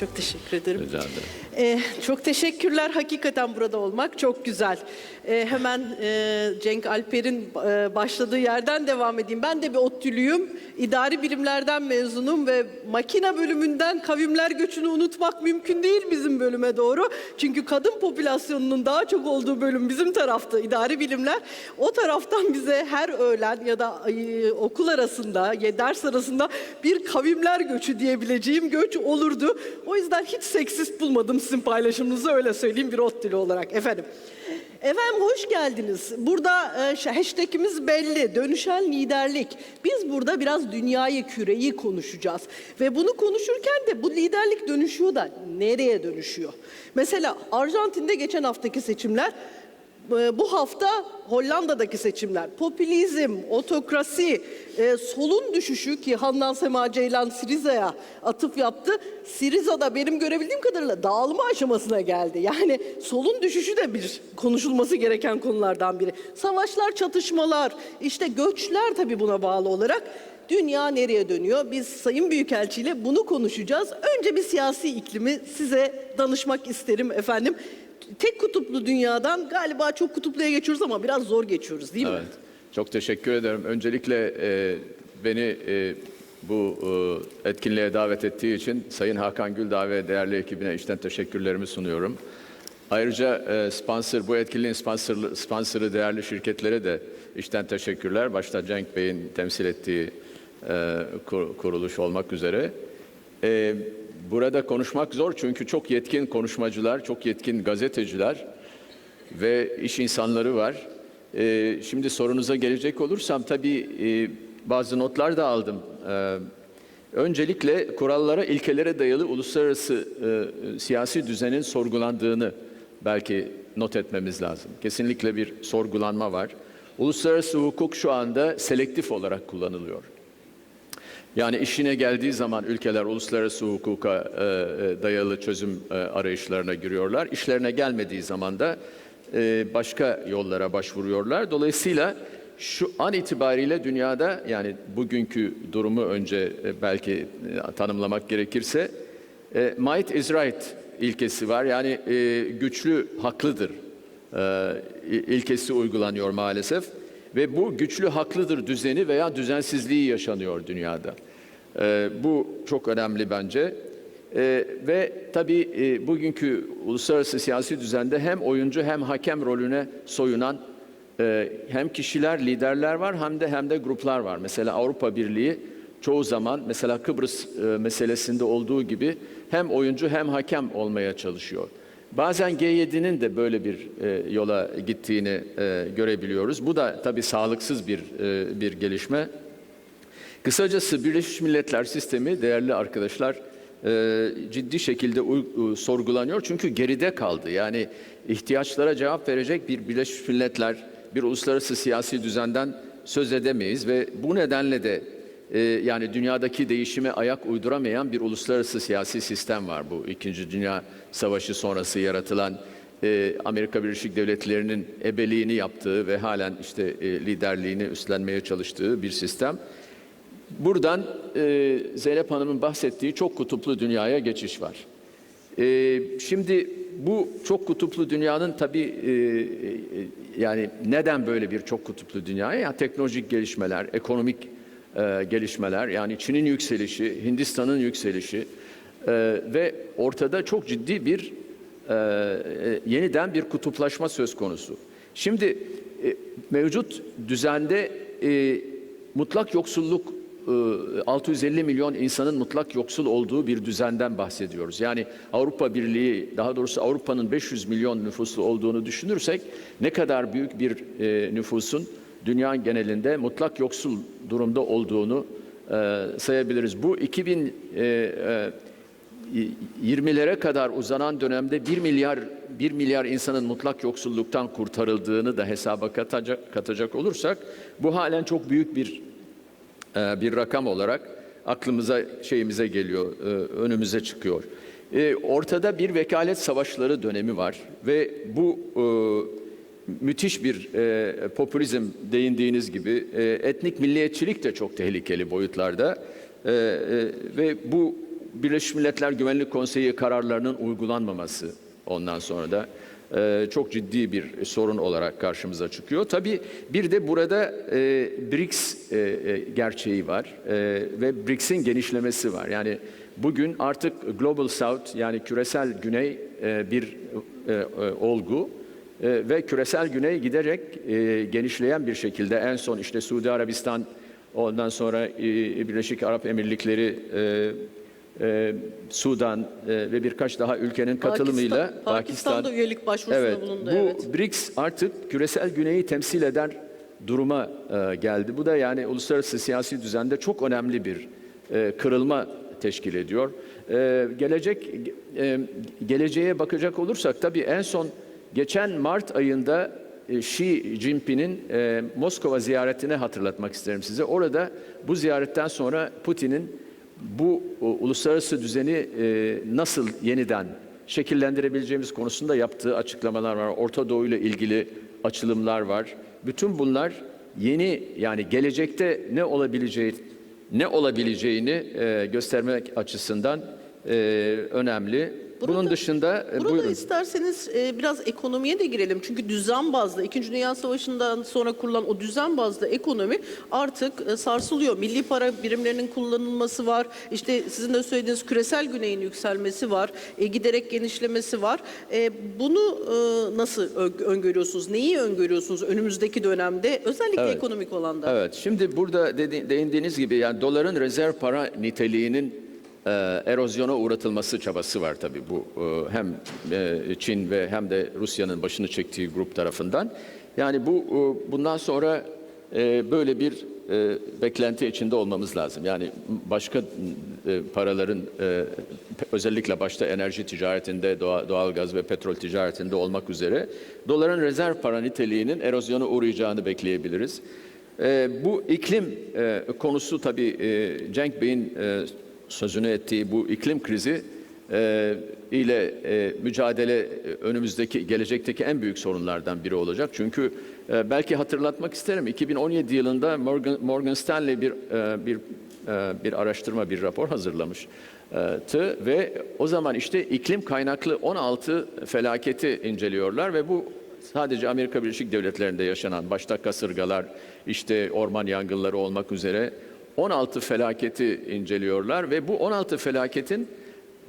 Çok teşekkür ederim. Rica ederim. Ee, çok teşekkürler. Hakikaten burada olmak çok güzel. Ee, hemen e, Cenk Alper'in e, başladığı yerden devam edeyim. Ben de bir ODTÜ'lüyüm. İdari bilimlerden mezunum ve makine bölümünden kavimler göçünü unutmak mümkün değil bizim bölüme doğru. Çünkü kadın popülasyonunun daha çok olduğu bölüm bizim tarafta idari bilimler. O taraftan bize her öğlen ya da e, okul arasında, ders arasında bir kavimler göçü diyebileceğim göç olurdu. O yüzden hiç seksist bulmadım sizin paylaşımınızı öyle söyleyeyim bir ODTÜ'lü olarak efendim. Efendim hoş geldiniz. Burada e, hashtagimiz belli. Dönüşen liderlik. Biz burada biraz dünyayı, küreyi konuşacağız. Ve bunu konuşurken de bu liderlik dönüşüyor da nereye dönüşüyor? Mesela Arjantin'de geçen haftaki seçimler bu hafta Hollanda'daki seçimler, popülizm, otokrasi, e, solun düşüşü ki Handan Sema Ceylan Siriza'ya atıf yaptı. Siriza da benim görebildiğim kadarıyla dağılma aşamasına geldi. Yani solun düşüşü de bir konuşulması gereken konulardan biri. Savaşlar, çatışmalar, işte göçler tabii buna bağlı olarak. Dünya nereye dönüyor? Biz Sayın Büyükelçi ile bunu konuşacağız. Önce bir siyasi iklimi size danışmak isterim efendim. Tek kutuplu dünyadan galiba çok kutupluya geçiyoruz ama biraz zor geçiyoruz değil mi? Evet. Çok teşekkür ederim. Öncelikle e, beni e, bu e, etkinliğe davet ettiği için Sayın Hakan Güldağ ve değerli ekibine içten teşekkürlerimi sunuyorum. Ayrıca e, sponsor, bu etkinliğin sponsorlu, sponsoru değerli şirketlere de içten teşekkürler. Başta Cenk Bey'in temsil ettiği e, kur- kuruluş olmak üzere. E, burada konuşmak zor çünkü çok yetkin konuşmacılar, çok yetkin gazeteciler ve iş insanları var. Ee, şimdi sorunuza gelecek olursam tabii e, bazı notlar da aldım. Ee, öncelikle kurallara, ilkelere dayalı uluslararası e, siyasi düzenin sorgulandığını belki not etmemiz lazım. Kesinlikle bir sorgulanma var. Uluslararası hukuk şu anda selektif olarak kullanılıyor. Yani işine geldiği zaman ülkeler uluslararası hukuka e, e, dayalı çözüm e, arayışlarına giriyorlar. İşlerine gelmediği zaman da e, başka yollara başvuruyorlar. Dolayısıyla şu an itibariyle dünyada yani bugünkü durumu önce e, belki e, tanımlamak gerekirse e, might is right ilkesi var. Yani e, güçlü haklıdır e, ilkesi uygulanıyor maalesef. Ve bu güçlü haklıdır düzeni veya düzensizliği yaşanıyor dünyada. E, bu çok önemli bence. E, ve tabii e, bugünkü uluslararası siyasi düzende hem oyuncu hem hakem rolüne soyunan e, hem kişiler, liderler var hem de hem de gruplar var. Mesela Avrupa Birliği çoğu zaman mesela Kıbrıs e, meselesinde olduğu gibi hem oyuncu hem hakem olmaya çalışıyor. Bazen G7'nin de böyle bir e, yola gittiğini e, görebiliyoruz. Bu da tabii sağlıksız bir e, bir gelişme. Kısacası Birleşmiş Milletler sistemi değerli arkadaşlar e, ciddi şekilde uy- sorgulanıyor çünkü geride kaldı. Yani ihtiyaçlara cevap verecek bir Birleşmiş Milletler, bir uluslararası siyasi düzenden söz edemeyiz ve bu nedenle de e, yani dünyadaki değişime ayak uyduramayan bir uluslararası siyasi sistem var. Bu İkinci Dünya Savaşı sonrası yaratılan e, Amerika Birleşik Devletleri'nin ebeliğini yaptığı ve halen işte e, liderliğini üstlenmeye çalıştığı bir sistem. Buradan Zeynep Hanım'ın bahsettiği çok kutuplu dünyaya geçiş var. Şimdi bu çok kutuplu dünyanın tabii yani neden böyle bir çok kutuplu dünyaya? Yani teknolojik gelişmeler, ekonomik e, gelişmeler, yani Çin'in yükselişi, Hindistan'ın yükselişi e, ve ortada çok ciddi bir e, e, yeniden bir kutuplaşma söz konusu. Şimdi e, mevcut düzende e, mutlak yoksulluk e, 650 milyon insanın mutlak yoksul olduğu bir düzenden bahsediyoruz. Yani Avrupa Birliği, daha doğrusu Avrupa'nın 500 milyon nüfuslu olduğunu düşünürsek ne kadar büyük bir e, nüfusun dünya genelinde mutlak yoksul durumda olduğunu e, sayabiliriz. Bu 2000 e, e, 20'lere kadar uzanan dönemde 1 milyar 1 milyar insanın mutlak yoksulluktan kurtarıldığını da hesaba katacak, katacak olursak bu halen çok büyük bir e, bir rakam olarak aklımıza şeyimize geliyor, e, önümüze çıkıyor. E, Ortada bir vekalet savaşları dönemi var ve bu e, müthiş bir e, popülizm değindiğiniz gibi e, etnik milliyetçilik de çok tehlikeli boyutlarda E, e, ve bu Birleşmiş Milletler Güvenlik Konseyi kararlarının uygulanmaması ondan sonra da e, çok ciddi bir sorun olarak karşımıza çıkıyor. Tabii bir de burada e, BRICS e, e, gerçeği var e, ve BRICS'in genişlemesi var. Yani bugün artık Global South yani küresel güney e, bir e, e, olgu ve küresel güney giderek e, genişleyen bir şekilde en son işte Suudi Arabistan ondan sonra e, Birleşik Arap Emirlikleri e, e, Sudan e, ve birkaç daha ülkenin katılımıyla Pakistan, Pakistan da üyelik başvurusunda Evet, bulundu. bu evet. BRICS artık küresel güneyi temsil eder duruma e, geldi. Bu da yani uluslararası siyasi düzende çok önemli bir e, kırılma teşkil ediyor. E, gelecek e, geleceğe bakacak olursak tabii en son geçen Mart ayında e, Xi Jinping'in e, Moskova ziyaretini hatırlatmak isterim size. Orada bu ziyaretten sonra Putin'in bu uluslararası düzeni e, nasıl yeniden şekillendirebileceğimiz konusunda yaptığı açıklamalar var. Orta Doğu ile ilgili açılımlar var. Bütün bunlar yeni yani gelecekte ne olabileceği ne olabileceğini göstermek açısından önemli. Bunun Burada- dışında e, Burada buyurun. isterseniz e, biraz ekonomiye de girelim. Çünkü düzen bazlı, İkinci Dünya Savaşı'ndan sonra kurulan o düzen bazlı ekonomi artık e, sarsılıyor. Milli para birimlerinin kullanılması var. İşte sizin de söylediğiniz küresel güneyin yükselmesi var. E, giderek genişlemesi var. E, bunu e, nasıl öngörüyorsunuz? Neyi öngörüyorsunuz önümüzdeki dönemde? Özellikle Evet. ekonomik alanda. Evet, şimdi burada dedi, değindiğiniz gibi yani doların rezerv para niteliğinin e, erozyona uğratılması çabası var tabii bu e, hem e, Çin ve hem de Rusya'nın başını çektiği grup tarafından. Yani bu e, bundan sonra e, böyle bir e, beklenti içinde olmamız lazım. Yani başka e, paraların e, özellikle başta enerji ticaretinde, doğa, doğalgaz ve petrol ticaretinde olmak üzere doların rezerv para niteliğinin erozyona uğrayacağını bekleyebiliriz. E, bu iklim e, konusu tabii e, Cenk Bey'in e, sözünü ettiği bu iklim krizi e, ile e, mücadele e, önümüzdeki gelecekteki en büyük sorunlardan biri olacak. Çünkü e, belki hatırlatmak isterim 2017 yılında Morgan, Morgan Stanley bir e, bir e, bir araştırma bir rapor hazırlamış tı ve o zaman işte iklim kaynaklı 16 felaketi inceliyorlar ve bu sadece Amerika Birleşik Devletleri'nde yaşanan başta kasırgalar, işte orman yangınları olmak üzere 16 felaketi inceliyorlar ve bu 16 felaketin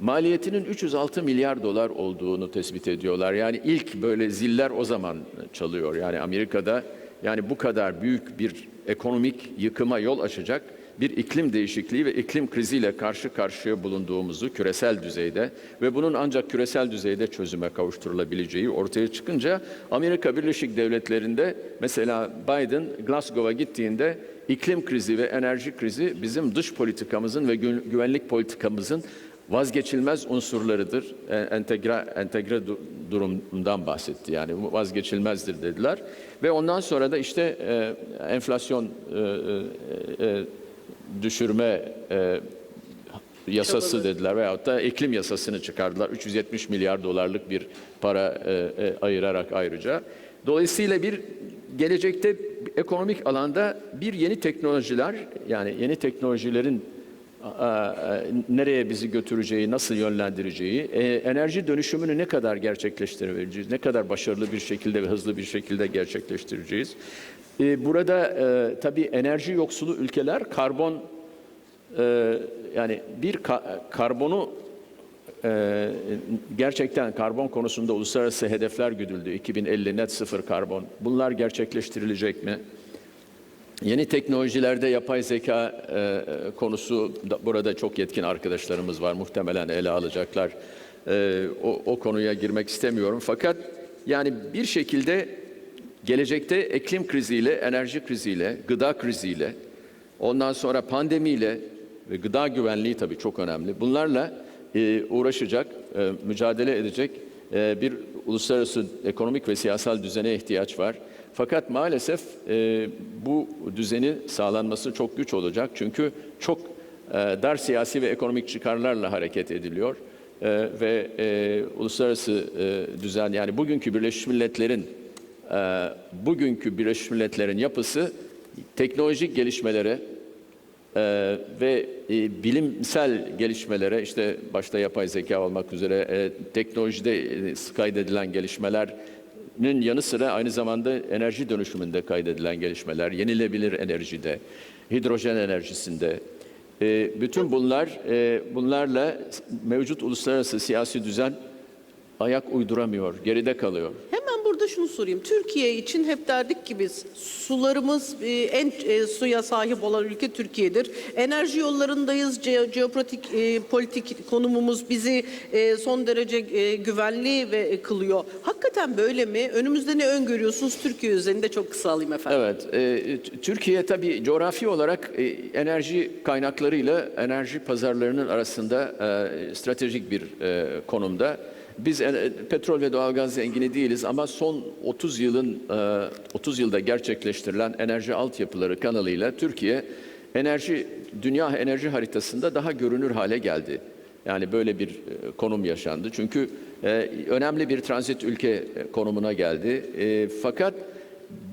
maliyetinin 306 milyar dolar olduğunu tespit ediyorlar. Yani ilk böyle ziller o zaman çalıyor. Yani Amerika'da yani bu kadar büyük bir ekonomik yıkıma yol açacak bir iklim değişikliği ve iklim kriziyle karşı karşıya bulunduğumuzu küresel düzeyde ve bunun ancak küresel düzeyde çözüme kavuşturulabileceği ortaya çıkınca Amerika Birleşik Devletleri'nde mesela Biden Glasgow'a gittiğinde iklim krizi ve enerji krizi bizim dış politikamızın ve gü- güvenlik politikamızın vazgeçilmez unsurlarıdır. E, Entegre, entegre du- durumdan bahsetti. Yani vazgeçilmezdir dediler. Ve ondan sonra da işte e, enflasyon e, e, e, düşürme e, yasası Çabaları. dediler veyahut da iklim yasasını çıkardılar. 370 milyar dolarlık bir para e, e, ayırarak ayrıca. Dolayısıyla bir gelecekte ekonomik alanda bir yeni teknolojiler yani yeni teknolojilerin nereye bizi götüreceği, nasıl yönlendireceği, e, enerji dönüşümünü ne kadar gerçekleştirebileceğiz, ne kadar başarılı bir şekilde ve hızlı bir şekilde gerçekleştireceğiz. E, burada e, tabii enerji yoksulu ülkeler karbon e, yani bir ka- karbonu e, gerçekten karbon konusunda uluslararası hedefler güdüldü. 2050 net sıfır karbon. Bunlar gerçekleştirilecek mi? Yeni teknolojilerde yapay zeka e, konusu da, burada çok yetkin arkadaşlarımız var. Muhtemelen ele alacaklar. E, o, o konuya girmek istemiyorum. Fakat yani bir şekilde gelecekte iklim kriziyle, enerji kriziyle, gıda kriziyle, ondan sonra pandemiyle ve gıda güvenliği tabii çok önemli. Bunlarla e, uğraşacak, e, mücadele edecek e, bir uluslararası ekonomik ve siyasal düzene ihtiyaç var. Fakat maalesef e, bu düzenin sağlanması çok güç olacak. Çünkü çok e, dar siyasi ve ekonomik çıkarlarla hareket ediliyor. E, ve e, uluslararası e, düzen yani bugünkü Birleşmiş Milletler'in e, bugünkü Birleşmiş Milletler'in yapısı teknolojik gelişmelere, Ee, ve e, bilimsel gelişmelere işte başta yapay zeka olmak üzere e, teknolojide e, kaydedilen gelişmelerin yanı sıra aynı zamanda enerji dönüşümünde kaydedilen gelişmeler, yenilebilir enerjide, hidrojen enerjisinde, e, bütün bunlar e, bunlarla mevcut uluslararası siyasi düzen ayak uyduramıyor, geride kalıyor. Burada şunu sorayım. Türkiye için hep derdik ki biz sularımız e, en e, suya sahip olan ülke Türkiye'dir. Enerji yollarındayız. Ce- jeopolitik e, politik konumumuz bizi e, son derece e, güvenli ve e, kılıyor. Hakikaten böyle mi? Önümüzde ne öngörüyorsunuz Türkiye üzerinde çok kısa alayım efendim. Evet, e, Türkiye tabii coğrafi olarak e, enerji kaynaklarıyla enerji pazarlarının arasında e, stratejik bir e, konumda. Biz e, petrol ve doğalgaz zengini değiliz ama son 30 yılın e, 30 yılda gerçekleştirilen enerji altyapıları kanalıyla Türkiye enerji dünya enerji haritasında daha görünür hale geldi. Yani böyle bir e, konum yaşandı. Çünkü e, önemli bir transit ülke e, konumuna geldi. E, fakat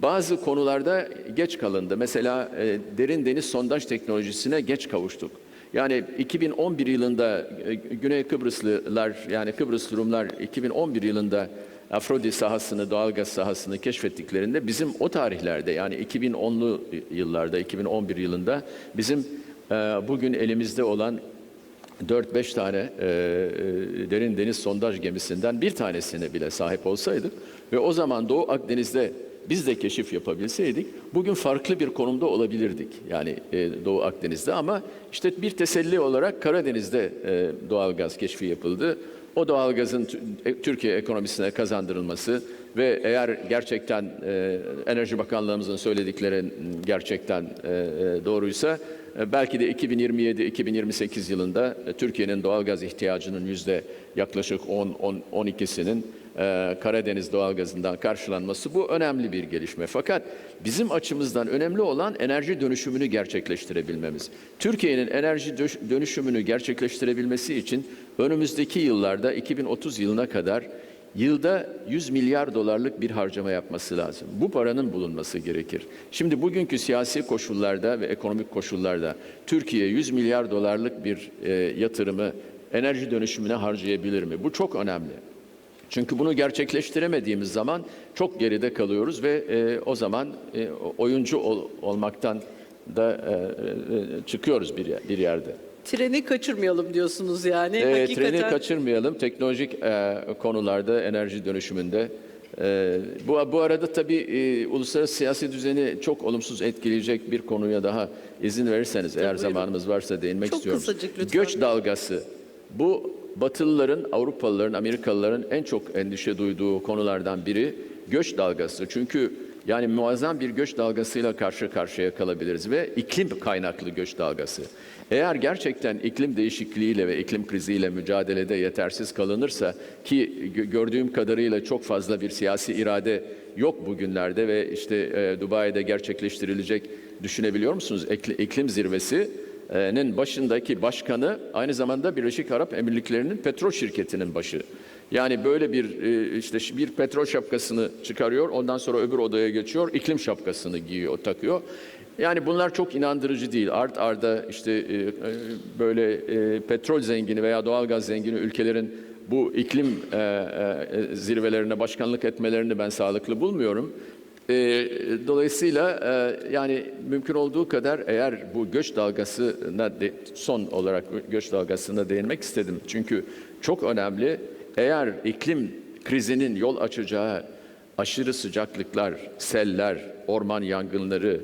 bazı konularda geç kalındı. Mesela e, derin deniz sondaj teknolojisine geç kavuştuk. Yani 2011 yılında e, Güney Kıbrıslılar yani Kıbrıs Rumlar 2011 yılında Afrodit sahasını, doğalgaz sahasını keşfettiklerinde bizim o tarihlerde yani 2010'lu yıllarda, 2011 yılında bizim e, bugün elimizde olan 4-5 tane e, e, derin deniz sondaj gemisinden bir tanesine bile sahip olsaydık ve o zaman Doğu Akdeniz'de biz de keşif yapabilseydik bugün farklı bir konumda olabilirdik. Yani e, Doğu Akdeniz'de ama işte bir teselli olarak Karadeniz'de e, doğalgaz keşfi yapıldı. O doğalgazın tü- e, Türkiye ekonomisine kazandırılması ve eğer gerçekten e, Enerji Bakanlığımızın söyledikleri gerçekten e, e, doğruysa e, belki de 2027-2028 yılında Türkiye'nin doğalgaz ihtiyacının yüzde yaklaşık 10-12'sinin e, Karadeniz doğalgazından karşılanması bu önemli bir gelişme. Fakat bizim açımızdan önemli olan enerji dönüşümünü gerçekleştirebilmemiz. Türkiye'nin enerji dö- dönüşümünü gerçekleştirebilmesi için önümüzdeki yıllarda 2030 yılına kadar yılda 100 milyar dolarlık bir harcama yapması lazım. Bu paranın bulunması gerekir. Şimdi bugünkü siyasi koşullarda ve ekonomik koşullarda Türkiye 100 milyar dolarlık bir e, yatırımı enerji dönüşümüne harcayabilir mi? Bu çok önemli. Çünkü bunu gerçekleştiremediğimiz zaman çok geride kalıyoruz ve e, o zaman e, oyuncu ol- olmaktan da e, e, çıkıyoruz bir, bir yerde. Treni kaçırmayalım diyorsunuz yani. E, Hakikaten. Treni kaçırmayalım teknolojik e, konularda enerji dönüşümünde. E, bu, bu arada tabii e, uluslararası siyasi düzeni çok olumsuz etkileyecek bir konuya daha izin verirseniz eğer buyurun. zamanımız varsa değinmek Çok istiyorum. kısacık lütfen. Göç dalgası. Bu Batılıların, Avrupalıların, Amerikalıların en çok endişe duyduğu konulardan biri göç dalgası. Çünkü yani muazzam bir göç dalgasıyla karşı karşıya kalabiliriz ve iklim kaynaklı göç dalgası. Eğer gerçekten iklim değişikliğiyle ve iklim kriziyle mücadelede yetersiz kalınırsa ki gö- gördüğüm kadarıyla çok fazla bir siyasi irade yok bugünlerde ve işte e, Dubai'de gerçekleştirilecek düşünebiliyor musunuz? İklim zirvesi nin başındaki başkanı aynı zamanda Birleşik Arap Emirlikleri'nin petrol şirketinin başı. Yani böyle bir işte bir petrol şapkasını çıkarıyor, ondan sonra öbür odaya geçiyor, iklim şapkasını giyiyor, takıyor. Yani bunlar çok inandırıcı değil. Art arda işte böyle petrol zengini veya doğalgaz zengini ülkelerin bu iklim zirvelerine başkanlık etmelerini ben sağlıklı bulmuyorum. E, dolayısıyla e, yani mümkün olduğu kadar eğer bu göç dalgasına de, son olarak göç dalgasına değinmek istedim. Çünkü çok önemli. Eğer iklim krizinin yol açacağı aşırı sıcaklıklar, seller, orman yangınları,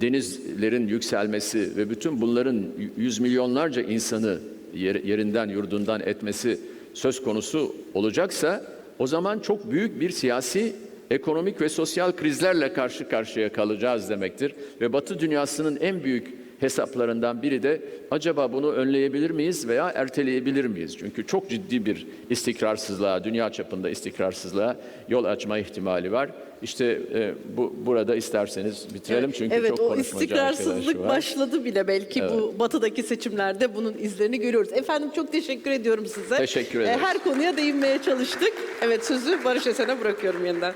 denizlerin yükselmesi ve bütün bunların yüz milyonlarca insanı yer- yerinden yurdundan etmesi söz konusu olacaksa o zaman çok büyük bir siyasi, ekonomik ve sosyal krizlerle karşı karşıya kalacağız demektir. Ve Batı dünyasının en büyük hesaplarından biri de acaba bunu önleyebilir miyiz veya erteleyebilir miyiz? Çünkü çok ciddi bir istikrarsızlığa, dünya çapında istikrarsızlığa yol açma ihtimali var. İşte e, bu burada isterseniz bitirelim çünkü evet, çok o konuşmacı istikrarsızlık arkadaşı var. başladı bile belki bu batıdaki seçimlerde bunun izlerini görüyoruz. Efendim çok teşekkür ediyorum size. Teşekkür Ee, ederiz. Her konuya değinmeye çalıştık. Evet sözü Barış Esen'e bırakıyorum yeniden.